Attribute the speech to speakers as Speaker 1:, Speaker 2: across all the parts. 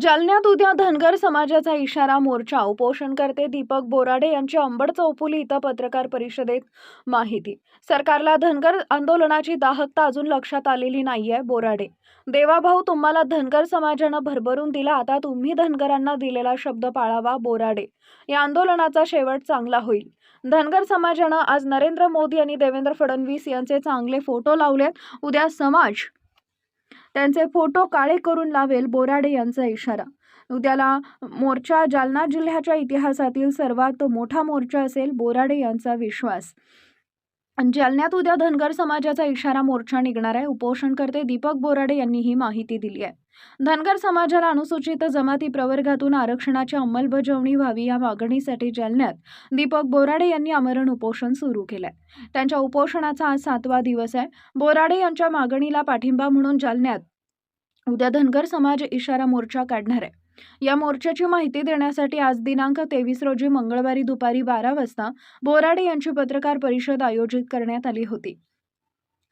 Speaker 1: जालन्यात उद्या धनगर समाजाचा इशारा मोर्चा उपोषणकर्ते दीपक बोराडे यांची अंबड चौफुली इथं पत्रकार परिषदेत माहिती. सरकारला धनगर आंदोलनाची दाहकता अजून लक्षात आलेली नाहीये बोराडे. देवाभाऊ तुम्हाला धनगर समाजानं भरभरून दिला आता तुम्ही धनगरांना दिलेला शब्द पाळावा बोराडे. या आंदोलनाचा शेवट चांगला होईल. धनगर समाजानं आज नरेंद्र मोदी आणि देवेंद्र फडणवीस यांचे चांगले फोटो लावलेत. उद्या समाज त्यांचे फोटो काळे करून लावेल बोराडे यांचा इशारा. उद्याला मोर्चा जालना जिल्ह्याच्या इतिहासातील सर्वात मोठा मोर्चा असेल बोराडे यांचा विश्वास. जालन्यात उद्या धनगर समाजाचा इशारा मोर्चा निघणार आहे. उपोषणकर्ते दीपक बोराडे यांनी ही माहिती दिली आहे. धनगर समाजाला अनुसूचित जमाती प्रवर्गातून आरक्षणाची अंमलबजावणी व्हावी या मागणीसाठी जालन्यात दीपक बोराडे यांनी आमरण उपोषण सुरू केलंय. त्यांच्या उपोषणाचा आज सातवा दिवस आहे. बोराडे यांच्या मागणीला पाठिंबा म्हणून जालन्यात उद्या धनगर समाज इशारा मोर्चा काढणार आहे. या मोर्चाची माहिती देण्यासाठी आज दिनांक तेवीस रोजी मंगळवारी दुपारी बारा वाजता बोराडे यांची पत्रकार परिषद आयोजित करण्यात आली होती.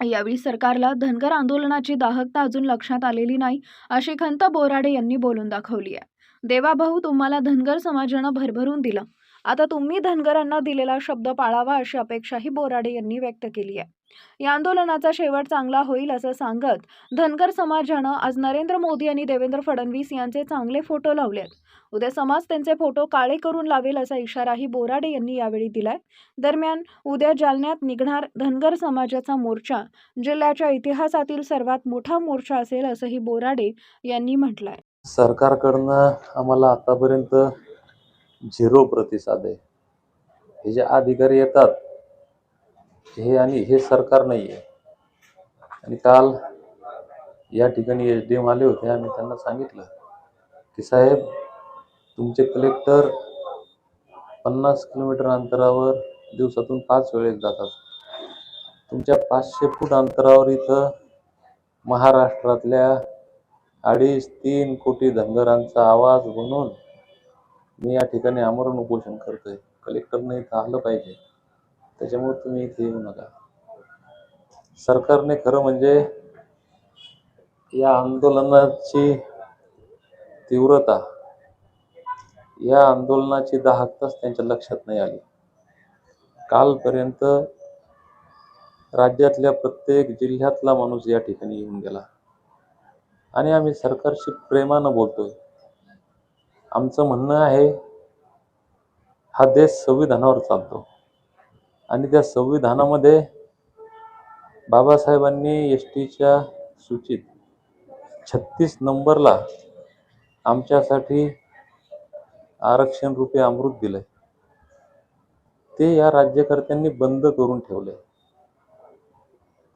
Speaker 1: यावेळी सरकारला धनगर आंदोलनाची दाहकता अजून लक्षात आलेली नाही अशी खंत बोराडे यांनी बोलून दाखवली आहे. देवाभाऊ तुम्हाला धनगर समाजानं भरभरून दिलं. आता तुम्ही धनगरांना दिलेला शब्द पाळावा अशी अपेक्षाही बोराडे यांनी व्यक्त केली आहे. या आंदोलनाचा शेवट चांगला होईल असं सांगत धनगर समाजानं आज नरेंद्र मोदी आणि देवेंद्र फडणवीस यांचे चांगले फोटो लावलेत. उद्या समाज त्यांचे फोटो काळे करून लावेल असा इशाराही बोराडे यांनी यावेळी दिलाय. दरम्यान उद्या जालन्यात निघणार धनगर समाजाचा मोर्चा जिल्ह्याच्या इतिहासातील सर्वात मोठा मोर्चा असेल असंही बोराडे यांनी म्हटलंय.
Speaker 2: सरकारकडनं आम्हाला आतापर्यंत झिरो प्रतिसाद आहे. हे जे अधिकारी येतात हे आणि हे सरकार नाही आहे आणि काल या ठिकाणी एच डी एम आले होते. आम्ही त्यांना सांगितलं की साहेब तुमचे कलेक्टर पन्नास किलोमीटर अंतरावर दिवसातून पाच वेळेस जातात. तुमच्या पाचशे फूट अंतरावर इथं महाराष्ट्रातल्या अडीच तीन कोटी धनगरांचा आवाज बनून मी या ठिकाणी आमरण उपोषण करतोय. कलेक्टरने इथं आलं पाहिजे. त्याच्यामुळे तुम्ही इथे येऊ नका. सरकारने खरं म्हणजे या आंदोलनाची तीव्रता या आंदोलनाची दाहकताच त्यांच्या लक्षात नाही आली. कालपर्यंत राज्यातल्या प्रत्येक जिल्ह्यातला माणूस या ठिकाणी येऊन गेला. आणि आम्ही सरकारशी प्रेमानं बोलतोय. आमचं म्हणणं आहे हा देश संविधानावर चालतो. आणि त्या संविधानामध्ये बाबासाहेबांनी एस टीच्या सूचित छत्तीस नंबरला आमच्यासाठी आरक्षण रूपे अमृत दिलंय. ते या राज्यकर्त्यांनी बंद करून ठेवले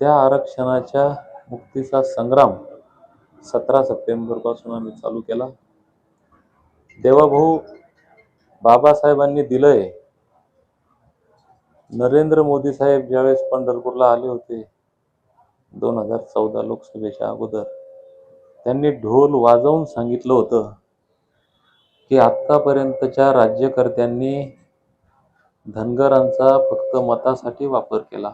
Speaker 2: त्या आरक्षणाच्या मुक्तीचा संग्राम सतरा सप्टेंबरपासून आम्ही चालू केला. देवाभाऊ बाबासाहेबांनी दिलंय नरेंद्र मोदी साहेब ज्यावेळेस पंढरपूरला आले होते दोन हजार चौदा लोकसभेच्या अगोदर त्यांनी ढोल वाजवून सांगितलं होतं की आत्तापर्यंतच्या राज्यकर्त्यांनी धनगरांचा फक्त मतासाठी वापर केला.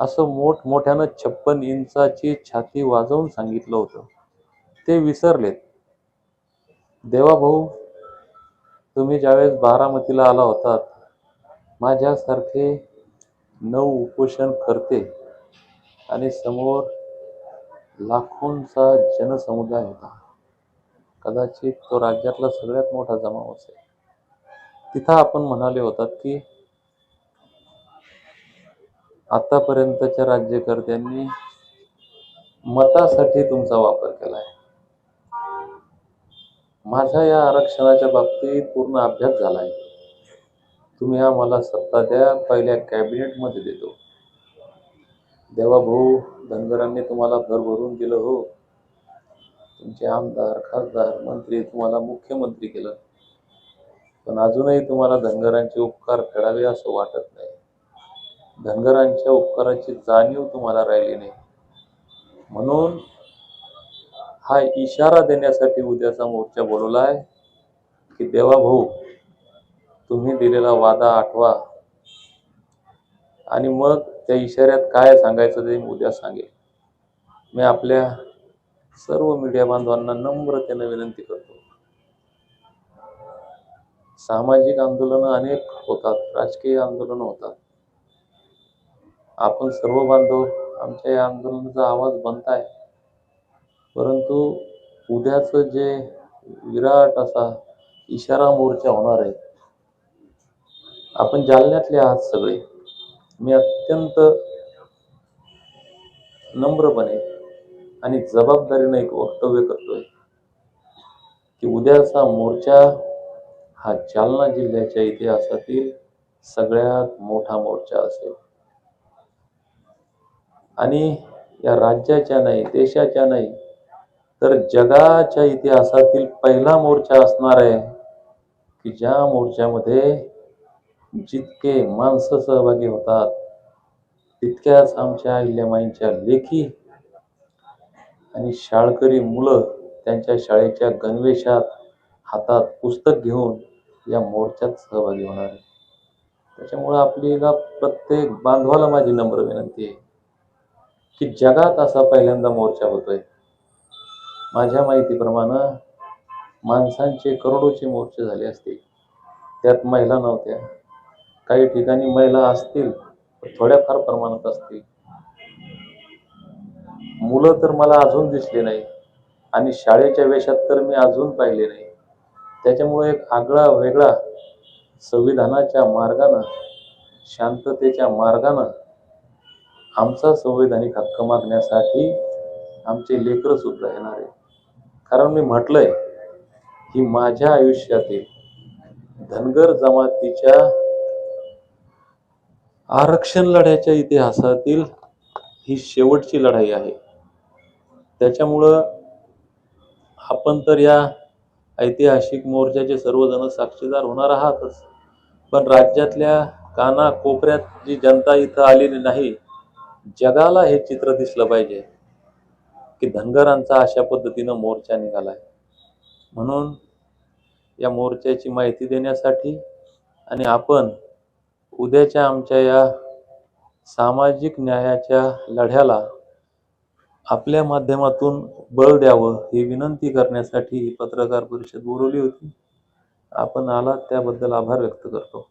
Speaker 2: असं मोठमोठ्यानं छप्पन इंचाची छाती वाजवून सांगितलं होतं. ते विसरलेत. देवाभाऊ तुम्ही ज्यावेळेस बारामतीला आला होतात माझ्यासारखे नऊ उपोषण करते आणि समोर लाखोंचा जनसमुदाय होता. कदाचित तो राज्यातला सगळ्यात मोठा जमाव असेल तिथं आपण म्हणाले होतात की आतापर्यंतच्या राज्यकर्त्यांनी मतासाठी तुमचा वापर केलाय. माझा या आरक्षणाच्या बाबतीत पूर्ण अभ्यास झालाय. तुम्ही आम्हाला सत्ता द्या पहिल्या कॅबिनेटमध्ये देतो. देवाभाऊ धनगरांनी तुम्हाला घर भरून दिलं हो. तुमचे आमदार खासदार मंत्री तुम्हाला मुख्यमंत्री केलं. पण अजूनही तुम्हाला धनगरांचे उपकार फेडावे असं वाटत नाही. धनगरांच्या उपकाराची जाणीव तुम्हाला राहिली नाही. म्हणून हा इशारा देण्यासाठी उद्याचा मोर्चा बोलवला आहे की देवाभाऊ तुम्ही दिलेला वादा आठवा. आणि मग त्या इशाऱ्यात काय सांगायचं ते उद्या सांगेल मी आपल्या सर्व मीडिया बांधवांना नम्रतेने विनंती करतो. सामाजिक आंदोलनं अनेक होतात राजकीय आंदोलनं होतात. आपण सर्व बांधव आमच्या या आंदोलनाचा आवाज बनताय. परंतु उद्याच जे विराट असा इशारा मोर्चा होणार आहे आपण जालन्यातले आहात सगळे. मी अत्यंत नम्रपणे आणि जबाबदारीने एक वक्तव्य करतोय की उद्याचा मोर्चा हा जालना जिल्ह्याच्या इतिहासातील सगळ्यात मोठा मोर्चा असेल. आणि या राज्याच्या नाही देशाच्या नाही तर जगाच्या इतिहासातील पहिला मोर्चा असणार आहे की ज्या मोर्चामध्ये जितके माणसं सहभागी होतात तितक्याच आमच्या अहिल्यामाईंच्या लेखी आणि शाळकरी मुलं त्यांच्या शाळेच्या गणवेशात हातात पुस्तक घेऊन या मोर्चात सहभागी होणार आहे त्याच्यामुळं आपली एका प्रत्येक बांधवाला माझी नम्र विनंती आहे की जगात असा पहिल्यांदा मोर्चा होतोय. माझ्या माहितीप्रमाणे माणसांचे करोडोचे मोर्चे झाले असतील. त्यात महिला नव्हत्या. काही ठिकाणी महिला असतील थोड्याफार प्रमाणात असतील. मुलं तर मला अजून दिसले नाही आणि शाळेच्या वेशात तर मी अजून पाहिले नाही. त्याच्यामुळे एक आगळा वेगळा संविधानाच्या मार्गानं शांततेच्या मार्गानं आमचा संवैधानिक हक्क मागण्यासाठी आमचे लेकरं सुद्धा येणार आहे कारण मी म्हटलंय की माझ्या आयुष्यातील धनगर जमातीच्या आरक्षण लढ्याच्या इतिहासातील ही शेवटची लढाई आहे. त्याच्यामुळं आपण तर या ऐतिहासिक मोर्चाचे सर्वजण साक्षीदार होणार आहातच. पण राज्यातल्या काना कोपऱ्यात जी जनता इथं आलेली नाही जगाला हे चित्र दिसलं पाहिजे की धनगरांचा अशा पद्धतीनं मोर्चा निघालाय. म्हणून या मोर्चाची माहिती देण्यासाठी आणि आपण उद्याच्या आमच्या या सामाजिक न्यायाच्या लढ्याला आपल्या माध्यमातून बळ द्यावं ही विनंती करण्यासाठी पत्रकार परिषद बोलवली होती. आपण आलात त्याबद्दल आभार व्यक्त करतो.